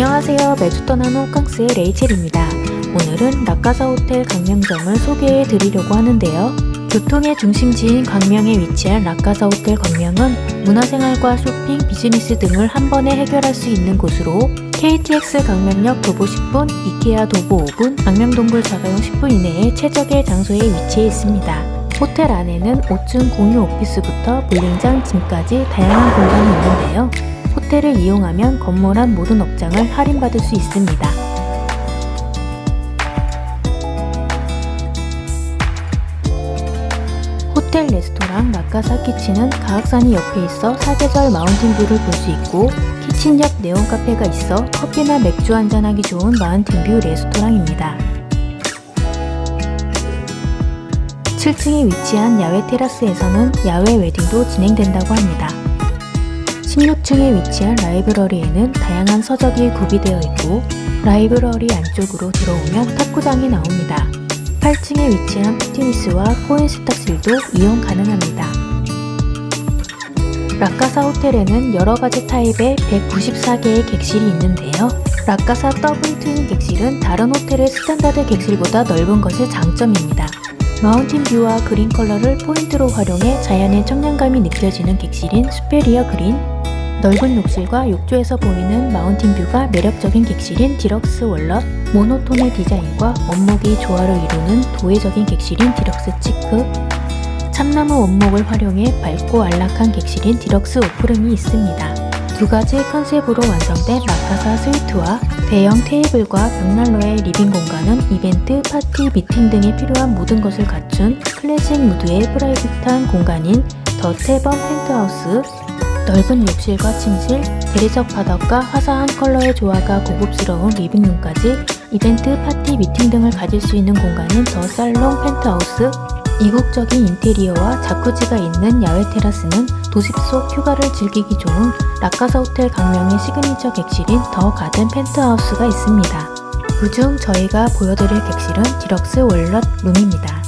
안녕하세요. 매주 떠난 호캉스의 레이첼입니다. 오늘은 낙가사 호텔 강명점을 소개해 드리려고 하는데요. 교통의 중심지인 광명에 위치한 락가사 호텔 광명은 문화생활과 쇼핑, 비즈니스 등을 한 번에 해결할 수 있는 곳으로 KTX 강명역 도보 10분, 이케아 도보 5분, 광명동굴 자가용 10분 이내에 최적의 장소에 위치해 있습니다. 호텔 안에는 5층 공유 오피스부터 볼링장, 짐까지 다양한 공간이 있는데요. 호텔을 이용하면 건물 안 모든 업장을 할인받을 수 있습니다. 호텔 레스토랑 라카사 키친은 가학산이 옆에 있어 사계절 마운틴뷰를 볼 수 있고 키친 옆 네온 카페가 있어 커피나 맥주 한잔하기 좋은 마운틴뷰 레스토랑입니다. 7층에 위치한 야외 테라스에서는 야외 웨딩도 진행된다고 합니다. 16층에 위치한 라이브러리에는 다양한 서적이 구비되어 있고 라이브러리 안쪽으로 들어오면 탁구장이 나옵니다. 8층에 위치한 피트니스와 코인 세탁실도 이용 가능합니다. 라카사 호텔에는 여러 가지 타입의 194개의 객실이 있는데요. 라카사 더블 트윈 객실은 다른 호텔의 스탠다드 객실보다 넓은 것이 장점입니다. 마운틴 뷰와 그린 컬러를 포인트로 활용해 자연의 청량감이 느껴지는 객실인 수페리어 그린, 넓은 욕실과 욕조에서 보이는 마운틴 뷰가 매력적인 객실인 디럭스 월넛, 모노톤의 디자인과 원목이 조화를 이루는 도회적인 객실인 디럭스 치크, 참나무 원목을 활용해 밝고 안락한 객실인 디럭스 오프룸이 있습니다. 두 가지 컨셉으로 완성된 라카사 스위트와 대형 테이블과 벽난로의 리빙 공간은 이벤트, 파티, 미팅 등에 필요한 모든 것을 갖춘 클래식 무드의 프라이빗한 공간인 더 태번 펜트하우스, 넓은 욕실과 침실, 대리석 바닥과 화사한 컬러의 조화가 고급스러운 리빙룸까지 이벤트, 파티, 미팅 등을 가질 수 있는 공간인 더 살롱 펜트하우스, 이국적인 인테리어와 자쿠지가 있는 야외 테라스는 도시 속 휴가를 즐기기 좋은 라카사 호텔 강명의 시그니처 객실인 더 가든 펜트하우스가 있습니다. 그중 저희가 보여드릴 객실은 디럭스 월넛 룸입니다.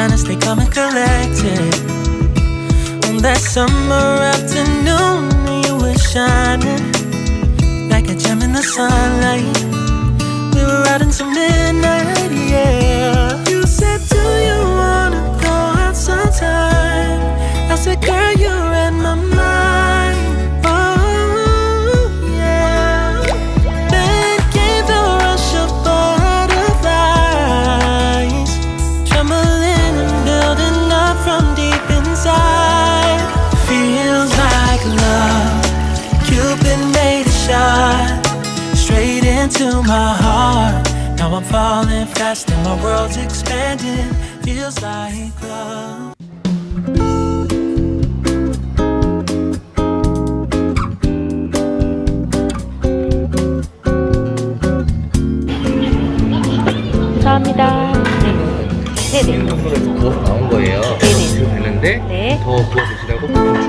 trying to stay calm and collected. On that summer afternoon, you were shining like a gem in the sunlight. We were out until midnight, yeah. to my heart. Now I'm falling fast and my world's expanding. Feels like love. 감사합니다. 네네. 네네. 정도를 부어 나온 거예요. 네네. 그랬는데 네. 더 부어 주시라고.